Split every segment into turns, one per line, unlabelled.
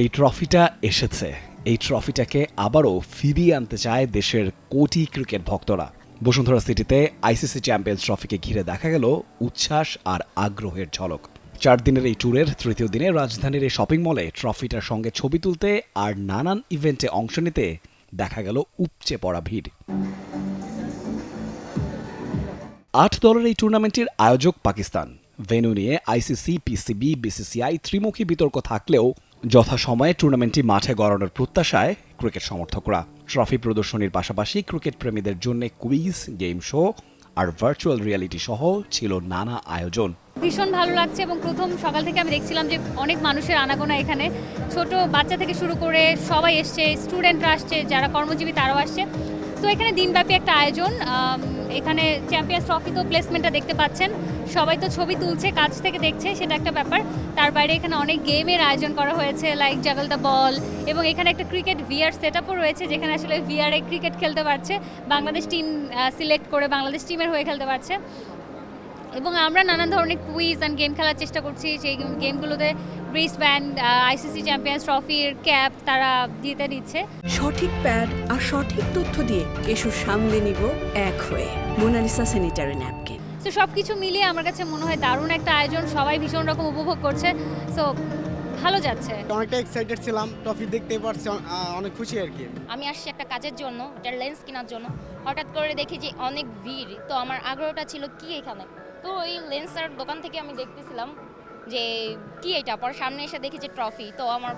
এই ট্রফিটা এসেছে। এই ট্রফিটাকে আবারও ফিরিয়ে আনতে চায় দেশের কোটি ক্রিকেট ভক্তরা। বসুন্ধরা সিটিতে আইসিসি চ্যাম্পিয়ন্স ট্রফিকে ঘিরে দেখা গেল উচ্ছ্বাস আর আগ্রহের ঝলক। চার দিনের এই ট্যুরের তৃতীয় দিনে রাজধানীর এই শপিং মলে ট্রফিটার সঙ্গে ছবি তুলতে আর নানান ইভেন্টে অংশ নিতে দেখা গেল উপচে পড়া ভিড়। আট দলের এই টুর্নামেন্টের আয়োজক পাকিস্তান। ভেন্যু নিয়ে আইসিসি পিসিবি বিসিসিআই ত্রিমুখী বিতর্ক থাকলেও যথাসময়ে টুর্নামেন্টটি মাঠে গড়ানোর প্রত্যাশায় ক্রিকেট সমর্থকরা। ট্রফি প্রদর্শনীর পাশাপাশি ক্রিকেট প্রেমীদের জন্য কুইজ গেম শো আর ভার্চুয়াল রিয়ালিটি সহ ছিল নানা আয়োজন।
ভীষণ ভালো লাগছে এবং প্রথম সকাল থেকে আমি দেখছিলাম যে অনেক মানুষের আনাগোনা এখানে। ছোট বাচ্চা থেকে শুরু করে সবাই এসছে স্টুডেন্টরা আসছে, যারা কর্মজীবী তারাও আসছে। তো এখানে দিনব্যাপী একটা আয়োজন এখানে চ্যাম্পিয়ন্স ট্রফি তো প্লেসমেন্টটা দেখতে পাচ্ছেন। সবাই তো ছবি তুলছে, কাছ থেকে দেখছে, সেটা একটা ব্যাপার। তার বাইরে এখানে অনেক গেমের আয়োজন করা হয়েছে লাইক জাগল দ্য বল এবং এখানে একটা ক্রিকেট ভিআর সেট আপও রয়েছে, যেখানে আসলে ভিআরে ক্রিকেট খেলতে পারছে। বাংলাদেশ টিম সিলেক্ট করে বাংলাদেশ টিমের হয়ে খেলতে পারছে। এবং আমরা নানান ধরনের কুইজ অ্যান্ড গেম খেলার চেষ্টা করছি সেই গেমগুলোতে রিস্ট ব্যান্ড আইসিসি চ্যাম্পিয়ন্স ট্রফির ক্যাপ তারা দিতে দিচ্ছে
সঠিক প্যাড আর সঠিক তথ্য দিয়ে কেশু সামলে নিব এক হয়ে মোনালিসা স্যানিটারি ন্যাপকিন।
তো সব কিছু মিলিয়ে আমার কাছে মনে হয় দারুণ একটা আয়োজন সবাই ভীষণ রকম উপভোগ করছে। সো ভালো যাচ্ছে।
অনেকটা এক্সাইটেড ছিলাম ট্রফি দেখতে পারছি অনেক খুশি আর কি।
আমি আসছি একটা কাজের জন্য এটার লেন্স কেনার জন্য। হঠাৎ করে দেখি যে অনেক ভিড় তো আমার আগ্রহটা ছিল কি এখানে? তো ওই লেন্সের দোকান থেকে আমি দেখতেছিলাম যে কি এটা? পর সামনে এসে দেখি যে ট্রফি তো আমার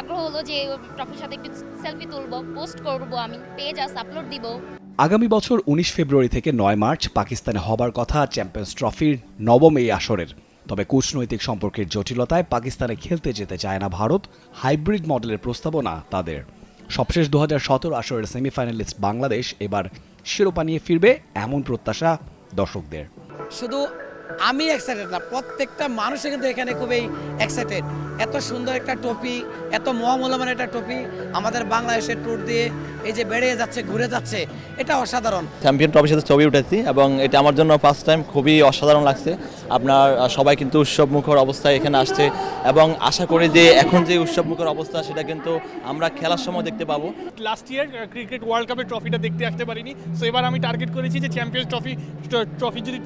আগ্রহ হলো যে ট্রফির সাথে একটু সেলফি তুলবো পোস্ট করব আমি পেজ আস আপলোড দিব।
আগামী বছর উনিশ ফেব্রুয়ারি থেকে নয় মার্চ পাকিস্তানে হবার কথা চ্যাম্পিয়ন্স ট্রফির নবম এই আসরের। তবে কূটনৈতিক সম্পর্কের জটিলতায় পাকিস্তানে খেলতে যেতে চায় না ভারত হাইব্রিড মডেলের প্রস্তাবনা তাদের। সবশেষ দু হাজার সতেরো আসরের সেমিফাইনালিস্ট বাংলাদেশ এবার শিরোপা নিয়ে ফিরবে এমন প্রত্যাশা দর্শকদের।
শুধু আমি এক্সাইটেড না। প্রত্যেকটা মানুষই কিন্তু এখানে খুবই এক্সাইটেড এত সুন্দর একটা টপি এত মহামূল্যবান একটা টপি আমাদের বাংলাদেশের ট্যুর দিয়ে এই যে বেড়ে যাচ্ছে ঘুরে যাচ্ছে এটা অসাধারণ।
চ্যাম্পিয়ন ট্রফির সাথে ছবি উঠেছি এবং এটা আমার জন্য ফার্স্ট টাইম খুবই অসাধারণ লাগছে। আপনার সবাই কিন্তু উৎসব মুখর অবস্থায় এখানে আসছে এবং আশা করি যে এখন যে উৎসব মুখর অবস্থা সেটা কিন্তু আমরা খেলার সময় দেখতে পাবো।
লাস্ট ইয়ার ক্রিকেট ওয়ার্ল্ড কাপের ট্রফিটা দেখতে আসতে পারিনি। সো এবার আমি টার্গেট করেছি যে চ্যাম্পিয়ন্স ট্রফি ট্রফি যদি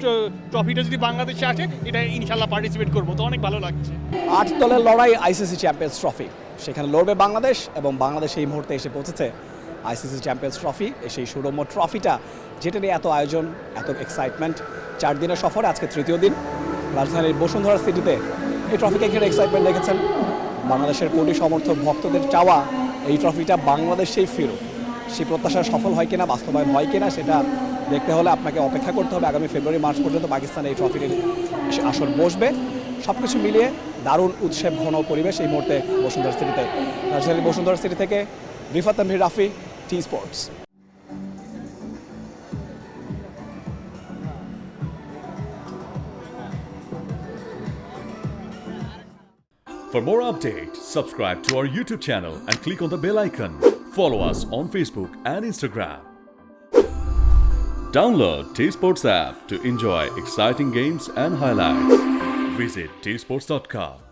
ট্রফিটা যদি বাংলাদেশে আসে এটা ইনশাল্লাহ পার্টিসিপেট করব। তো অনেক ভালো লাগছে।
আট দলের লড়াই আইসিসি চ্যাম্পিয়ন্স ট্রফি। সেখানে লড়বে বাংলাদেশ এবং বাংলাদেশ এই মুহূর্তে এসে পৌঁছেছে আইসিসি চ্যাম্পিয়ন্স ট্রফি। সেই সুরম্য ট্রফিটা, যেটা নিয়ে এত আয়োজন, এত এক্সাইটমেন্ট চার দিনের সফর, আজকে তৃতীয় দিন। রাজধানীর বসুন্ধরা সিটিতে এই ট্রফিকে ঘিরে এক্সাইটমেন্ট দেখেছেন বাংলাদেশের কোটি সমর্থক ভক্তদের চাওয়া এই ট্রফিটা বাংলাদেশেই ফিরুক। সেই প্রত্যাশা সফল হয় কিনা, বাস্তবায়ন হয় কিনা, সেটা দেখতে হলে আপনাকে অপেক্ষা করতে হবে। আগামী ফেব্রুয়ারি, মার্চ পর্যন্ত পাকিস্তানে এই ট্রফির আসর বসবে। সব কিছু মিলিয়ে দারুণ উৎসব ঘন পরিবেশ এই মুহূর্তে বসুন্ধরা সিটিতে রাজধানীর বসুন্ধরা সিটি থেকে Rifat Tanvir Rafi T sports
For more updates, subscribe to our YouTube channel and click on the bell icon. Follow us on Facebook and Instagram. Download T Sports app to enjoy exciting games and highlights. Visit tsports.com.